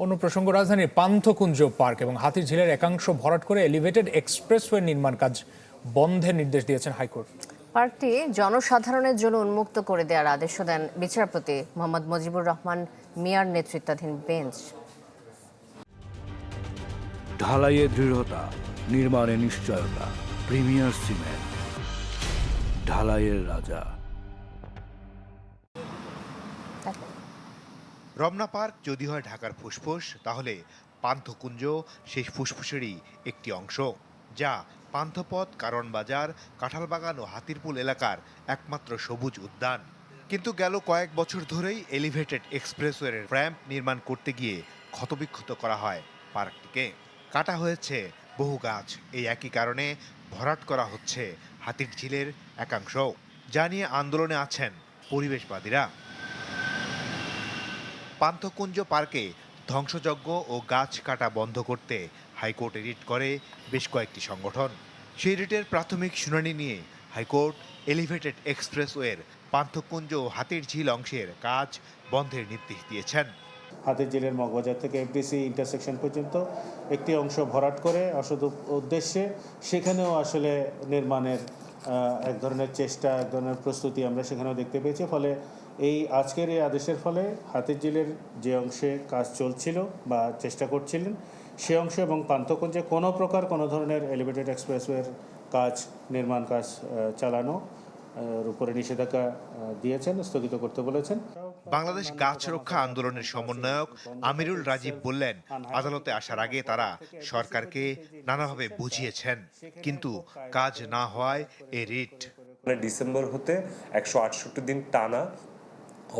অন্য প্রসঙ্গ রাজধানীর পান্থকুঞ্জ পার্ক এবং হাতির ঝিলের একাংশ ভরাট করে এলিভেটেড এক্সপ্রেসওয়ে নির্মাণ কাজ বন্ধের নির্দেশ দিয়েছেন হাইকোর্ট। পার্কটি জনসাধারণের জন্য উন্মুক্ত করে দেওয়ার আদেশও দেন বিচারপতি মোহাম্মদ মুজিবুর রহমান মিয়ার নেতৃত্বাধীন বেঞ্চ। ঢালাইয়ে দৃঢ়তা নির্মাণে নিশ্চয়তা প্রিমিয়ার সিমেন্ট। ঢালাইয়ের রাজা। রমনা পার্ক যদি হয় ঢাকার ফুসফুস, তাহলে পান্থকুঞ্জ সেই ফুসফুসেরই একটি অংশ, যা পান্থপথ, কারণ বাজার, কাঁঠালবাগান ও হাতিরপুল এলাকার একমাত্র সবুজ উদ্যান। কিন্তু গেল কয়েক বছর ধরেই এলিভেটেড এক্সপ্রেসওয়ের র্যাম্প নির্মাণ করতে গিয়ে ক্ষতবিক্ষত করা হয় পার্কটিকে। কাটা হয়েছে বহু গাছ, এই একই কারণে ভরাট করা হচ্ছে হাতির ঝিলের একাংশ। যা নিয়ে আন্দোলনে আছেন পরিবেশবাদীরা। পান্থকুঞ্জ পার্কে ধ্বংসযজ্ঞ ও গাছ কাটা বন্ধ করতে হাইকোর্টে রিট করে বেশ কয়েকটি সংগঠন। সেই রিটের প্রাথমিক শুনানি নিয়ে হাইকোর্ট এলিভেটেড এক্সপ্রেসওয়ের পান্থকুঞ্জ ও হাতির ঝিল অংশের কাজ বন্ধের নির্দেশ দিয়েছেন। হাতের জেলের মগবাজার থেকে এফডিসি ইন্টারসেকশন পর্যন্ত একটি অংশ ভরাট করে অসদ উদ্দেশ্যে সেখানেও আসলে নির্মাণের এক ধরনের চেষ্টা, এক ধরনের প্রস্তুতি আমরা সেখানেও দেখতে পেয়েছি। ফলে এই আজকের এই আদেশের ফলে হাতের জেলের যে অংশে কাজ চলছিল বা চেষ্টা করছিলেন, সে অংশ এবং পান্থকুঞ্জে কোনো প্রকার কোনো ধরনের এলিভেটেড এক্সপ্রেসওয়ের কাজ, নির্মাণ কাজ চালানো উপরে নিষেধাজ্ঞা দিয়েছেন, স্থগিত করতে বলেছেন। বাংলাদেশ গাছ রক্ষা আন্দোলনের সমন্বয়ক আমিরুল রাজীব বললেন, আদালতে আসার আগে তারা সরকারকে নানাভাবে বুঝিয়েছেন, কিন্তু কাজ না হওয়ায় এ রিট। ডিসেম্বর হতে একশো আটষট্টি দিন টানা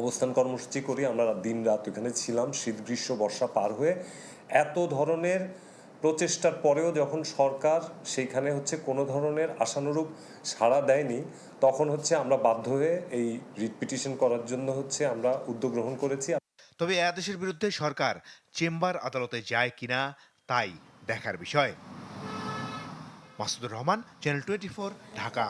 অবস্থান কর্মসূচি করি। আমরা দিন রাত ওখানে ছিলাম শীত গ্রীষ্ম বর্ষা পার হয়ে এত ধরনের প্রচেষ্টার পরেও যখন সরকার সেইখানে হচ্ছে কোনো ধরনের আশানুরূপ সাড়া দেয়নি, তখন হচ্ছে আমরা বাধ্য হয়ে এই রিট পিটিশন করার জন্য হচ্ছে আমরা উদ্যোগ গ্রহণ করেছি। তবে এ আদেশের বিরুদ্ধে সরকার চেম্বার আদালতে যায় কিনা তাই দেখার বিষয়। Masudur Rahman channel twenty Dhaka.